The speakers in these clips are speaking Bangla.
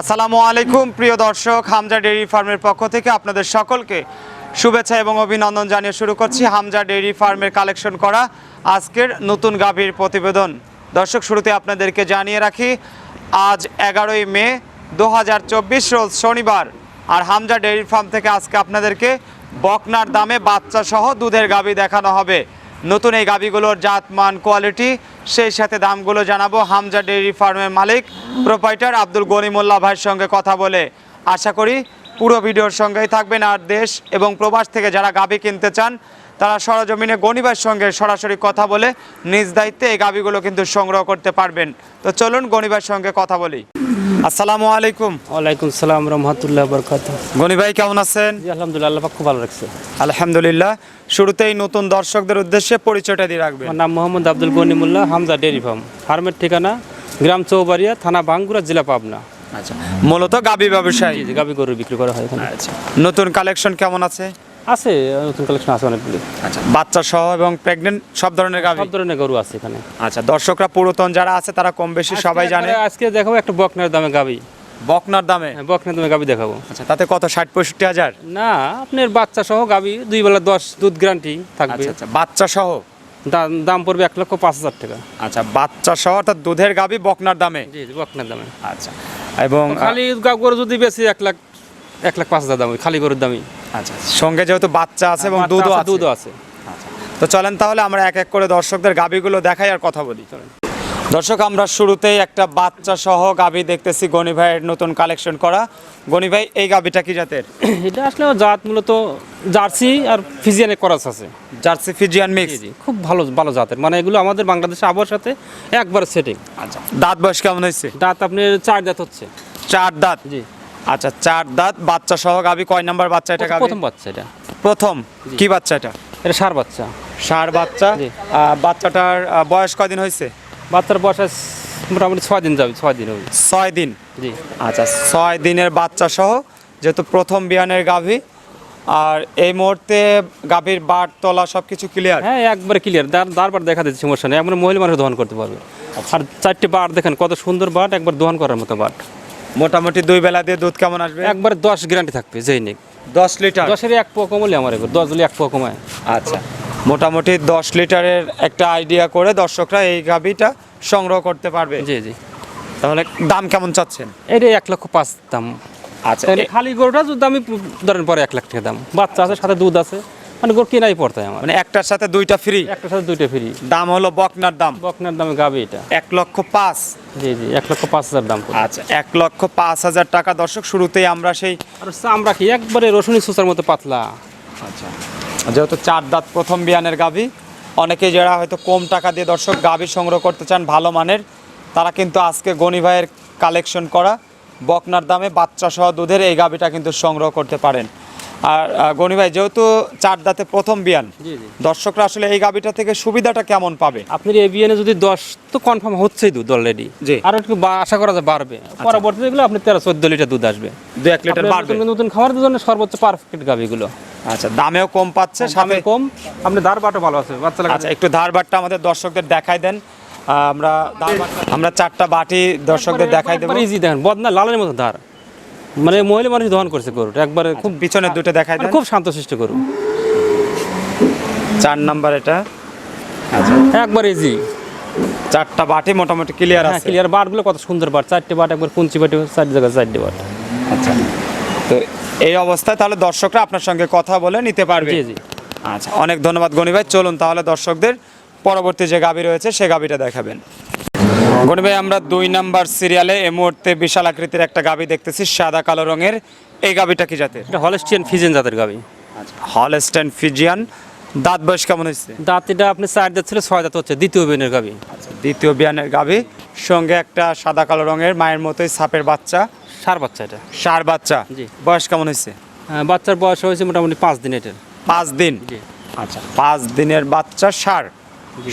আসসালামু আলাইকুম, প্রিয় দর্শক, হামজা ডেইরি ফার্মের পক্ষ থেকে আপনাদের সকলকে শুভেচ্ছা এবং অভিনন্দন জানিয়ে শুরু করছি হামজা ডেইরি ফার্মের কালেকশন করা আজকের নতুন গাভীর প্রতিবেদন। দর্শক, শুরুতে আপনাদেরকে জানিয়ে রাখি, আজ এগারোই মে দু হাজার চব্বিশ রোজ শনিবার, আর হামজা ডেইরি ফার্ম থেকে আজকে আপনাদেরকে বকনার দামে বাচ্চা সহ দুধের গাভী দেখানো হবে। নতুন এই গাভীগুলোর জাত মান কোয়ালিটি, সেই সাথে দামগুলো জানাব হামজা ডেইরি ফার্মের মালিক, প্রোপাইটার আব্দুল গনিমুল্লাহ ভাইয়ের সঙ্গে কথা বলে। আশা করি পুরো ভিডিওর সঙ্গেই থাকবেন আর দেশ এবং প্রবাস থেকে যারা গাভী কিনতে চান, তারা সরজমিনে গনিবার সঙ্গে সরাসরি কথা বলে নিজ দায়িত্বে এই গাভীগুলো কিন্তু সংগ্রহ করতে পারবেন। তো চলুন গনিবার সঙ্গে কথা বলি। আসসালামু আলাইকুম। ওয়ালাইকুম সালাম রহমতুল্লাহ বরকাত গনি ভাই কেমন আছেন? আলহামদুলিল্লাহ আল্লাহ খুব ভালো রাখছে। আলহামদুলিল্লাহ। শুরুতেই নতুন দর্শকদের উদ্দেশ্যে পরিচয়টা দিয়ে রাখবেন। আমার নাম মোহাম্মদ আব্দুল গনিমুল্লাহ হামজা ডেয়ারি ফার্ম। ফার্মের ঠিকানা গ্রাম চৌবাড়িয়া থানা বাঙ্গুরা জেলা পাবনা। আচ্ছা মূলত গাবি ব্যবসায়ী। গাবি গরু বিক্রি করা হয় এখানে। আচ্ছা নতুন কালেকশন কেমন আছে? আছে নতুন কালেকশন আছে অনেকগুলি। আচ্ছা বাচ্চা সহ এবং প্রেগনেন্ট সব ধরনের গাবি সব ধরনের গরু আছে এখানে। আচ্ছা দর্শকরা পুরাতন যারা আছে তারা কম বেশি সবাই জানে। আজকে দেখাবো একটা বকনার দামে গাবি বকনার দামে? হ্যাঁ, বকনার দামে গাবি দেখাবো। আচ্ছা তাতে কত ষাট পঁয়ষট্টি হাজার? না আপনার বাচ্চা সহ গাবি দুই বেলা দশ দুধ গ্যারান্টি থাকবে। আচ্ছা আচ্ছা বাচ্চা সহ? দাম পড়বে এক লক্ষ পাঁচ হাজার টাকা। আচ্ছা বাচ্চা সহ অর্থাৎ দুধের গাবি বকনার দামে? জি বকনার দামে। আচ্ছা এবং খালি গরু যদি বেশি এক লাখ এক লাখ পাঁচ হাজার দাম খালি গরুর দামই। আচ্ছা সঙ্গে যেহেতু বাচ্চা আছে এবং দুধও দুধও আছে। তো চলেন তাহলে আমরা এক এক করে দর্শকদের গাবিগুলো দেখাই আর কথা বলি দর্শক আমরা শুরুতেই একটা বাচ্চা সহ গাবি দেখতেছি গনি ভাইয়ের নতুন কালেকশন করা। গনি ভাই এই গাবিটা কি জাতের? এটা আসলে জাত মূলত জার্সি আর ফিজিয়ানে করাস আছে। Jersey Friesian mix? খুব ভালো ভালো জাতের। মানে এগুলো আমাদের বাংলাদেশে আবহাওয়ার সাথে একবার সেটিং। আচ্ছা। দাঁত বয়স কেমন হয়েছে? দাঁত আপনার চার দাঁত হচ্ছে। চার দাঁত? জি। আচ্ছা চার দাঁত বাচ্চা সহ গাবি কয় নাম্বার বাচ্চা এটা গাবি? প্রথম বাচ্চা এটা। প্রথম? কি বাচ্চা এটা? এটা সার বাচ্চা। ষাঁড় বাচ্চা। বাচ্চাটার বয়স কয়দিন হয়েছে? বাচ্চার বয়স মোটামুটি ছয় দিন যাবে ছয় দিন হবে। ছয় দিন? জি। আচ্ছা ছয় দিনের বাচ্চা সহ যেহেতু প্রথম বিয়ানের গাভী আর এই মুহূর্তে গাভীর বাট তলা সব কিছু ক্লিয়ার হ্যাঁ একবারে ক্লিয়ার দাঁড়বার দেখা দিচ্ছে সমস্যা নেই। এমন মহিলা মানুষ দহন করতে পারবে। আর চারটে বাট দেখেন কত সুন্দর বাট একবার দহন করার মতো বাট। মোটামুটি দুই বেলা দিয়ে দুধ কেমন আসবে? একবারে দশ গ্যারান্টি থাকবে যেই নিক দশ লিটার? দশের এক পোয়া কমলে আমার এবার দশ দিলে এক পোয়া কমায়। আচ্ছা মোটামুটি দশ লিটারের একটা আইডিয়া করে দর্শকরা এই গাভীটা সংগ্রহ করতে পারবে। জি জি। তাহলে দাম কেমন চাচ্ছেন? এটা এক লক্ষ পাঁচ দাম। আচ্ছা খালি গরুটা যদি আমি ধরেন পরে এক লাখ টাকা দাম। বাচ্চা আছে সাথে দুধ আছে। মানে গরু কেনাই পড়তে হয় আমার। মানে একটার সাথে দুইটা ফ্রি একটা সাথে দুইটা ফ্রি দাম হলো বকনার দাম। বকনার দামে গাবে এটা। এক লক্ষ পাঁচ। জি জি এক লক্ষ পাঁচ হাজার দাম আচ্ছা এক লক্ষ পাঁচ হাজার টাকা। দর্শক শুরুতেই আমরা সেই আর আমরা কি একবারে রসুনি সুসার মতো পাতলা। আচ্ছা যেহেতু চার দাঁত প্রথম বিয়ানের গাভী অনেকে যারা হয়তো কম টাকা দিয়ে দর্শক গাভী সংগ্রহ করতে চান ভালো মানের তারা কিন্তু আজকে গনি ভাইয়ের কালেকশন করা বকনার দামে বাচ্চা সহ দুধের এই গাভীটা কিন্তু সংগ্রহ করতে পারেন। আর গনি ভাই যেহেতু চার দাঁতে প্রথম বিয়ান দর্শকরা আসলে এই গাভীটা থেকে সুবিধাটা কেমন পাবে? আপনি আপনার এবিএনে যদি দশ তো কনফার্ম হচ্ছেই দুধ অলরেডি জি। আর একটু আশা করা যায় বাড়বে। পরবর্তীতে এগুলো আপনি তেরো চোদ্দ লিটার দুধ আসবে। দু এক লিটার বাড়বে। নতুন খাবার জন্য সর্বোচ্চ পারফেক্ট গাবে এগুলো। আচ্ছা দামেও কম পাচ্ছে সামনে কম আপনি ধার বাটো ভালো আছে বাচ্চা লাগা আচ্ছা একটু ধারবারটা আমাদের দর্শকদের দেখাই দেন। আমরা আমরা চারটা বাটি দর্শকদের দেখাই দেবো। ইজি দেখেন বদনা লালের মতো ধার। মানে মহিলা মানুষ দহন করছে গরুটা। একবারে খুব পিছনে দুটো দেখাই মানে দেন। খুব শান্তশিষ্ট গরু। চার নাম্বার এটা। একবার ইজি চারটা বাটি মোটামুটি ক্লিয়ার হ্যাঁ আছে। ক্লিয়ার বাটগুলো কত সুন্দর বাট। চারটে বাট একবার কুঞ্চি বাটি চার জায়গায় চারটে বাট। আচ্ছা। তো এই অবস্থায় তাহলে দর্শকরা আপনার সঙ্গে কথা বলে নিতে পারবে। জি জি। আচ্ছা অনেক ধন্যবাদ গনি ভাই। চলুন তাহলে দর্শকদের পরবর্তী যে গাবি রয়েছে সে গাবিটা দেখাবেন। গনি ভাই আমরা দুই নাম্বার সিরিয়ালে এই মুহূর্তে বিশাল আকৃতির একটা গাবি দেখতেছি সাদা কালো রঙের। এই গাবিটা কি জাতের? এটা হলস্টিয়ান ফিজিয়ান জাতের গাবি। হলস্টেন ফিজিয়ান দাঁত বয়স কেমন হয়েছে? দাঁত এটা আপনি চার দাঁত ছিল ছয় দাঁত হচ্ছে দ্বিতীয় বেনের গাবি। দ্বিতীয় বিয়ানের গাবি। সঙ্গে একটা সাদা কালো রঙের মায়ের মতোই সাপের বাচ্চা। সার বাচ্চা এটা। সার বাচ্চা। জি। বয়স কেমন হয়েছে? হ্যাঁ, বাচ্চার বয়স হয়েছে মোটামুটি পাঁচ দিন এটার। পাঁচ দিন? জি। আচ্ছা পাঁচ দিনের বাচ্চা সার।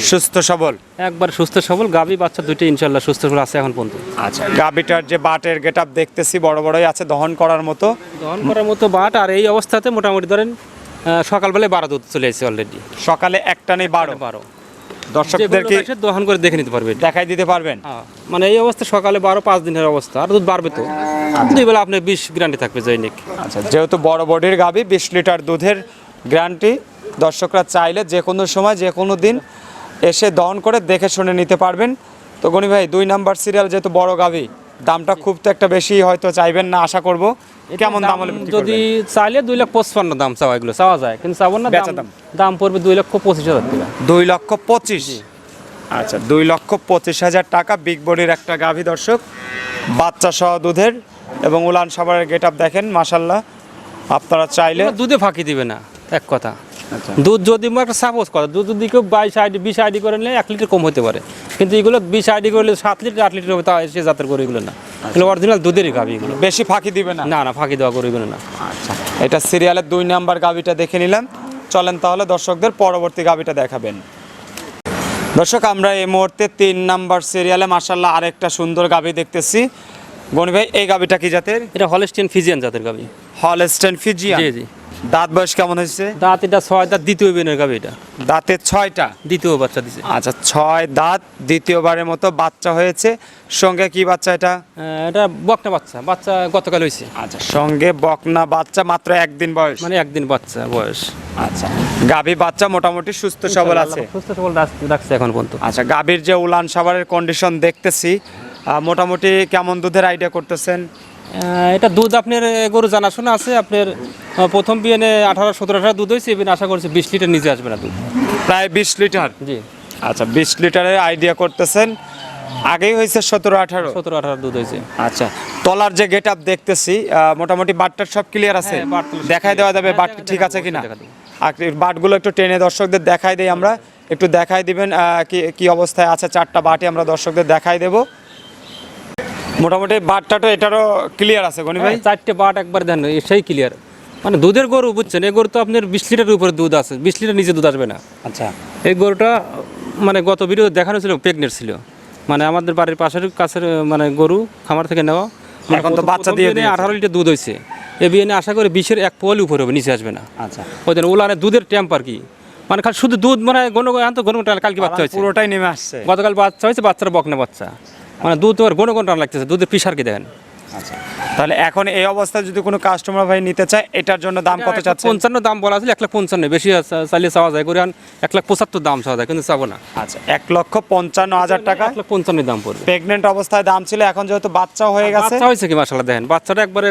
সুস্থ সবল? একবার সুস্থ সবল গাবি বাচ্চা দুইটা ইনশাল্লাহ সুস্থ সবল আছে এখন পর্যন্ত। আচ্ছা গাবিটার যে বাটের গেট আপ দেখতেছি বড় বড়ই আছে দহন করার মতো? দহন করার মতো বাট আর এই অবস্থাতে মোটামুটি ধরেন সকালবেলায় বারো দুধ চলে এসেছে অলরেডি সকালে একটা নেই বারো? বারো। দর্শকদেরকে দহন করে দেখে নিতে পারবে দেখাই দিতে পারবেন? হ্যাঁ, মানে এই অবস্থা সকালে বারো পাঁচ দিনের অবস্থা আর দুধ বাড়বে তো। দুই বেলা আপনার বিশ গ্যারান্টি থাকবে জৈনিক। আচ্ছা যেহেতু বড় বডির গাবি বিশ লিটার দুধের গ্যারান্টি দর্শকরা চাইলে যে কোনো সময় যে কোনো দিন এসে দহন করে দেখে শুনে নিতে পারবেন। তো গনি ভাই দুই নাম্বার সিরিয়াল যেহেতু বড় গাবি দামটা খুব তো একটা বেশি হয়তো চাইবেন না আশা করব। কেমন দাম হলে যদি চাইলে দুই লাখ পঁচপান্ন দাম চাওয়া এগুলো চাওয়া যায়। কিন্তু চাবো না দাম দাম। পড়বে দুই লক্ষ পঁচিশ হাজার টাকা। দুই লক্ষ পঁচিশ। আচ্ছা দুই লক্ষ পঁচিশ হাজার টাকা বিগ বডির একটা গাভী দর্শক বাচ্চা সহ দুধের এবং উলান সাবারের গেট আপ দেখেন মাসাল্লাহ আপনারা চাইলে দুধে ফাঁকি দিবে না এক কথা। দুধ যদি একটা সাপোজ করে দুধ যদি কেউ বাইশ আইডি বিশ আইডি করে নিলে এক লিটার কম হতে পারে। কিন্তু এগুলো বিশ আইডি করলে সাত লিটার আট লিটার হবে তা সে জাতের করে এগুলো না। এগুলো অরিজিনাল দুধেরই গাবি এগুলো। বেশি ফাঁকি দিবে না? না না ফাঁকি দেওয়া করে এগুলো না। আচ্ছা। এটা সিরিয়ালের দুই নাম্বার গাবিটা দেখে নিলাম চলেন তাহলে দর্শকদের পরবর্তী গাবিটা দেখাবেন। দর্শক আমরা এই মুহূর্তে তিন নাম্বার সিরিয়ালে মাসাল্লাহ আরেকটা সুন্দর গাবি দেখতেছি। গনি ভাই এই গাবিটা কি জাতের? এটা হলেস্টিয়ান ফিজিয়ান জাতের গাবি। হলস্টেন ফিজিয়ান জি জি। দাঁত বয়স কেমন হয়েছে? দাঁত এটা ছয় দাঁত দ্বিতীয় বিনের গাবি এটা। দাঁতের ছয়টা? দ্বিতীয় বাচ্চা দিছে। আচ্ছা ছয় দাঁত দ্বিতীয়বারের মতো বাচ্চা হয়েছে। সঙ্গে কি বাচ্চা এটা? এটা বকনা বাচ্চা। বাচ্চা গতকাল হয়েছে। আচ্ছা সঙ্গে বকনা বাচ্চা মাত্র একদিন বয়স। মানে একদিন বাচ্চা বয়স। আচ্ছা গাভী বাচ্চা মোটামুটি সুস্থ সবল আছে? সুস্থ সবল রাখছে এখন পর্যন্ত। আচ্ছা গাভীর যে উলান সাবারের কন্ডিশন দেখতেছি মোটামুটি কেমন দুধের আইডিয়া করতেছেন? এটা দুধ আপনার গরু জানাশোনা আছে আপনার প্রথম বিয়ে আঠারো সতেরো আঠারো দুধ হয়েছে এবার আশা করছি বিশ লিটার নিচে আসবে না দুধ। প্রায় বিশ লিটার? জি। আচ্ছা বিশ লিটারের আইডিয়া করতেছেন। আগেই হয়েছে সতেরো আঠারো? সতেরো আঠারো দুধ হয়েছে। আচ্ছা তলার যে গেট আপ দেখতেছি মোটামুটি বাটটার সব ক্লিয়ার আছে? হ্যাঁ, দেখাই দেওয়া যাবে হ্যাঁ, বাট ঠিক আছে কিনা? আর বাটগুলো একটু টেনে দর্শকদের দেখাই দেই আমরা। একটু দেখাই দিবেন কি কি অবস্থায় আছে চারটা বাটি আমরা দর্শকদের দেখাই দেব। মোটামুটি বাটটা তো এটারও ক্লিয়ার আছে গনি ভাই? হ্যাঁ, চারটে বাট একবার দেন সেই ক্লিয়ার মানে দুধের গরু বুঝছেন? এই গরু তো আপনার বিশ লিটারের উপরে দুধ আছে বিশ লিটার নিচে দুধ আসবে না। আচ্ছা। এই গরুটা মানে গত ভিডিও দেখানো ছিল প্রেগনেন্ট ছিল। মানে আমাদের বাড়ির পাশের কাছের মানে গরু খামার থেকে নেওয়া। মানে এখন তো বাচ্চা দিয়ে আঠারো লিটার দুধ হয়েছে এই বিয়ে আশা করি বিশের এক পোয়ালি উপরে হবে নিচে আসবে না। আচ্ছা। ওই জন্য ওলানে দুধের টেম্পার কি? মানে খালি শুধু দুধ মানে গণ গণ কালকে বাচ্চা হয়েছে পুরোটাই নেমে আসছে। গতকাল বাচ্চা হয়েছে বাচ্চার বকনা বাচ্চা। মানে দুধ তোমার গণ টান লাগতেছে দুধের পিসার কি দেখেন? আচ্ছা তাহলে এখন এই অবস্থায় যদি কোনো কাস্টমার ভাই নিতে চায় এটার জন্য দাম কত চাচ্ছে পঞ্চান্ন দাম বলা ছিল এক লাখ পঞ্চান্ন বেশি আছে, চাইলে চাওয়া যায়। করে এক লাখ পঁচাত্তর দাম চাওয়া যায় কিন্তু চাবো না। আচ্ছা এক লক্ষ পঞ্চান্ন হাজার টাকা? এক লাখ পঞ্চান্ন দাম পড়বে। প্রেগনেন্ট অবস্থায় দাম ছিল এখন যেহেতু বাচ্চা হয়ে গেছে। বাচ্চা হয়েছে কি মাসাল্লাহ দেখেন বাচ্চাটা একবারে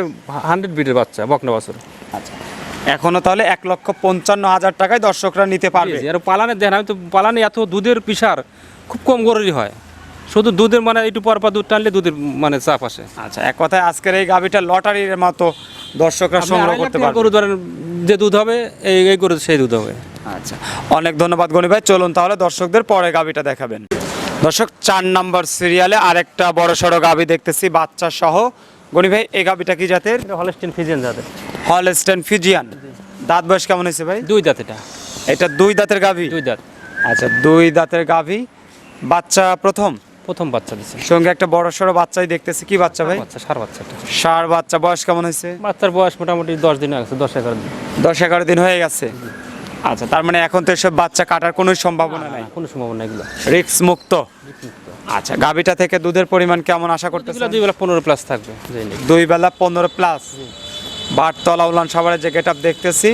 হান্ড্রেড বিটের বাচ্চা বকনা বছর। আচ্ছা এখনও তাহলে এক লক্ষ পঞ্চান্ন হাজার টাকায় দর্শকরা নিতে পারবে। আর পালানে দেখেন আমি তো পালানে এত দুধের পিসার খুব কম গরুরই হয়। শুধু দুধের মানে একটু পর পর দুধ টানলে দুধের মানে চাপ আসে। আচ্ছা এক কথায় আজকের এই গাভিটা লটারির মতো দর্শকরা সংগ্রহ করতে পারবে। গরু ধরেন যে দুধ হবে এই এই গরু সেই দুধ হবে। আচ্ছা অনেক ধন্যবাদ গনি ভাই। চলুন তাহলে দর্শকদের পরে গাভিটা দেখাবেন। দর্শক চার নাম্বার সিরিয়ালে আরেকটা বড় সড়ো গাভি দেখতেছি বাচ্চা সহ। গনি ভাই এই গাভিটা কি জাতের? হলস্টিন ফিজিয়ান জাতের। Holstein Friesian. দাঁত বয়স কেমন হয়েছে ভাই? দুই দাঁত এটা। এটা দুই দাঁতের গাভি? দুই দাঁত। আচ্ছা দুই দাঁতের গাভি। বাচ্চা প্রথম? প্রথম বাচ্চা দিচ্ছে সঙ্গে একটা বড় সড়ো বাচ্চাই দেখতেছি। কি বাচ্চা ভাই? বাচ্চা সার বাচ্চাটা সার বাচ্চা বয়স কেমন হয়েছে? বাচ্চার বয়স মোটামুটি দশ দিন আছে দশ এগারো দিন। দশ এগারো দিন হয়ে গেছে? আচ্ছা তার মানে এখন তো এসব বাচ্চা কাটার কোনো সম্ভাবনা নাই? কোনো সম্ভাবনা এগুলো। রিক্স মুক্ত? আচ্ছা গাভিটা থেকে দুধের পরিমাণ কেমন আশা করতেছেন? দুই বেলা পনেরো প্লাস থাকবে দুই বেলা পনেরো প্লাস বাট তলা উলান সাবারের যে গেট দেখতেছি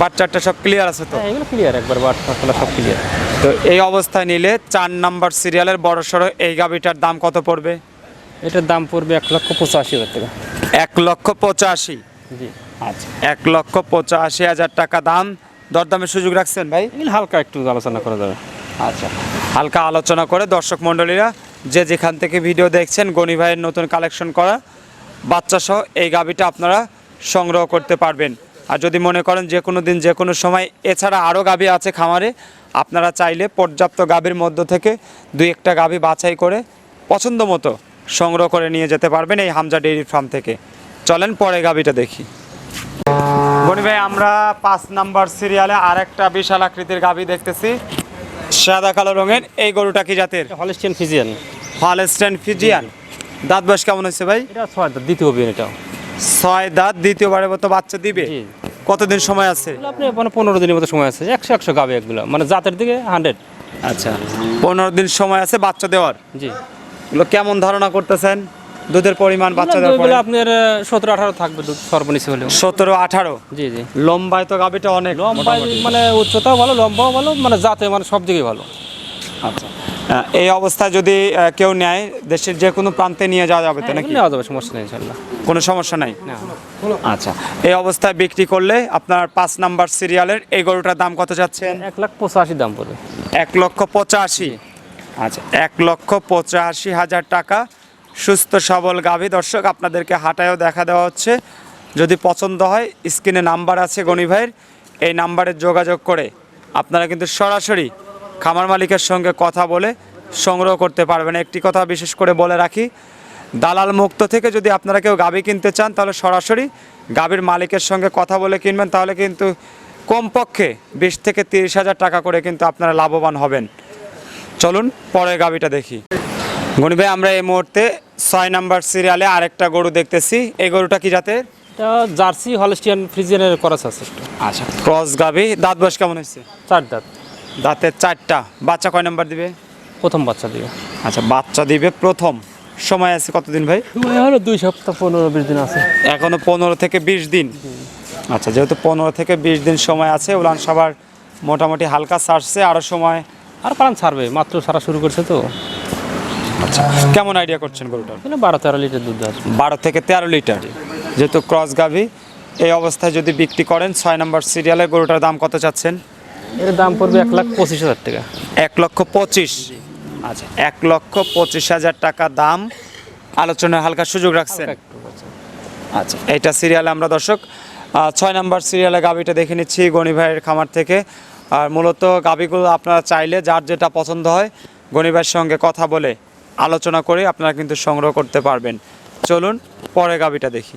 বাচ্চাটা সব ক্লিয়ার আছে তো? হ্যাঁ এগুলো ক্লিয়ার একবার ফাটলা সব ক্লিয়ার তো এই অবস্থায় নিলে চার নাম্বার সিরিয়ালের বড় সড়ো এই গাভিটার দাম কত পড়বে? এটার দাম পড়বে এক লক্ষ পঁচাশি হাজার টাকা। এক লক্ষ পঁচাশি? জি। আচ্ছা। এক লক্ষ পঁচাশি হাজার টাকা দাম। দরদামের সুযোগ রাখছেন ভাই? হালকা একটু আলোচনা করা যাবে। আচ্ছা। হালকা আলোচনা করে দর্শক মণ্ডলীরা যে যেখান থেকে ভিডিও দেখছেন গনি ভাইয়ের নতুন কালেকশন করা বাচ্চা সহ এই গাভিটা আপনারা সংগ্রহ করতে পারবেন। আর যদি মনে করেন যে কোনো দিন যে কোনো সময় এছাড়া আরও গাভী আছে খামারে আপনারা চাইলে পর্যাপ্ত গাভীর মধ্য থেকে দুই একটা গাভী বাছাই করে পছন্দ মতো সংগ্রহ করে নিয়ে যেতে পারবেন এই হামজা ডেইরি ফার্ম থেকে। চলেন পরে গাভিটা দেখি। বনি ভাই আমরা পাঁচ নাম্বার সিরিয়ালে আরেকটা বিশাল আকৃতির গাভি দেখতেছি। সাদা কালো রঙের। এই গরুটা কি জাতের? Holstein Friesian. Holstein Friesian. দাঁত বয়স কেমন হয়েছে ভাই? এটা ছয় দাঁত দ্বিতীয় এটাও। ছয় দাঁত দ্বিতীয়বারের মতো বাচ্চা দিবে? কতদিন সময় আছে? আপনি মানে পনেরো দিনের মতো সময় আছে একশো একশো গাবে এগুলো। মানে জাতের দিকে হান্ড্রেড আচ্ছা পনেরো দিন সময় আছে বাচ্চা দেওয়ার? জি। এগুলো কেমন ধারণা করতেছেন? দুধের পরিমাণ বাচ্চা দেওয়ার আপনার সতেরো আঠারো থাকবে দুধ সর্বনিচে হলেও। সতেরো আঠারো? জি জি। লম্বায় তো গাবিটা অনেক লম্বা মানে উচ্চতাও ভালো লম্বাও ভালো মানে জাতে মানে সব দিকে ভালো। এই অবস্থায় যদি কেউ নেয় দেশের যে কোনো প্রান্তে নিয়ে যাওয়া যাবে তো নাকি? নেওয়া যাবে সমস্যা নেই ইনশাল্লাহ কোনো সমস্যা নাই? আচ্ছা এই অবস্থায় বিক্রি করলে আপনার পাঁচ নাম্বার সিরিয়ালের এই গরুটার দাম কত যাচ্ছেন? এক লাখ পঁচাশি দাম পড়বে। এক লক্ষ পঁচাশি। আচ্ছা এক লক্ষ পঁচাশি হাজার টাকা। সুস্থ সবল গাভী। দর্শক আপনাদেরকে হাটায়ও দেখা দেওয়া হচ্ছে। যদি পছন্দ হয় স্ক্রিনে নাম্বার আছে গণি ভাইয়ের এই নাম্বারে যোগাযোগ করে আপনারা কিন্তু সরাসরি খামার মালিকের সঙ্গে কথা বলে সংগ্রহ করতে পারবেন। একটি কথা বিশেষ করে বলে রাখি দালাল মুক্ত থেকে যদি আপনারা কেউ গাভী কিনতে চান তাহলে সরাসরি গাভীর মালিকের সঙ্গে কথা বলে কিনবেন তাহলে কিন্তু কমপক্ষে বিশ থেকে তিরিশ হাজার টাকা করে কিন্তু আপনারা লাভবান হবেন। চলুন পরের গাবিটা দেখি। গণি ভাই আমরা এই মুহূর্তে ছয় নাম্বার সিরিয়ালে আরেকটা গরু দেখতেছি। এই গরুটা কি জাতের? এটা জার্সি হলস্টিয়ান ফ্রিজিয়ানের করাস আছে। আচ্ছা ক্রস গাবি। দাঁত বয়স কেমন হয়েছে? চার দাঁত। দাঁতের চারটা বাচ্চা কয় নাম্বার দিবে? প্রথম বাচ্চা দিবে। আচ্ছা বাচ্চা দিবে প্রথম। সময় আছে কতদিন ভাই? হলো দুই সপ্তাহ পনেরো বিশ দিন আছে। এখনও পনেরো থেকে বিশ দিন। আচ্ছা যেহেতু পনেরো থেকে বিশ দিন সময় আছে উলান সবার মোটামুটি হালকা ছাড়ছে আরও সময় আর পালান ছাড়বে মাত্র সারা শুরু করছে তো। আচ্ছা কেমন আইডিয়া করছেন গরুটার? বারো তেরো লিটার দুধ আছে। বারো থেকে তেরো লিটার। যেহেতু ক্রস গাভি এই অবস্থায় যদি বিক্রি করেন ছয় নম্বর সিরিয়ালে গরুটার দাম কত চাচ্ছেন? এর দাম পড়বে এক লাখ পঁচিশ হাজার টাকা। এক লক্ষ পঁচিশ। আচ্ছা। এক লক্ষ পঁচিশ হাজার টাকা দাম। আলোচনায় হালকা সুযোগ রাখছেন। একটু আচ্ছা। এইটা সিরিয়ালে আমরা দর্শক ছয় নম্বর সিরিয়ালে গাবিটা দেখে নিচ্ছি গণি ভাইয়ের খামার থেকে। আর মূলত গাবিগুলো আপনারা চাইলে যার যেটা পছন্দ হয় গণি ভাইয়ের সঙ্গে কথা বলে আলোচনা করে আপনারা কিন্তু সংগ্রহ করতে পারবেন। চলুন পরে গাবিটা দেখি।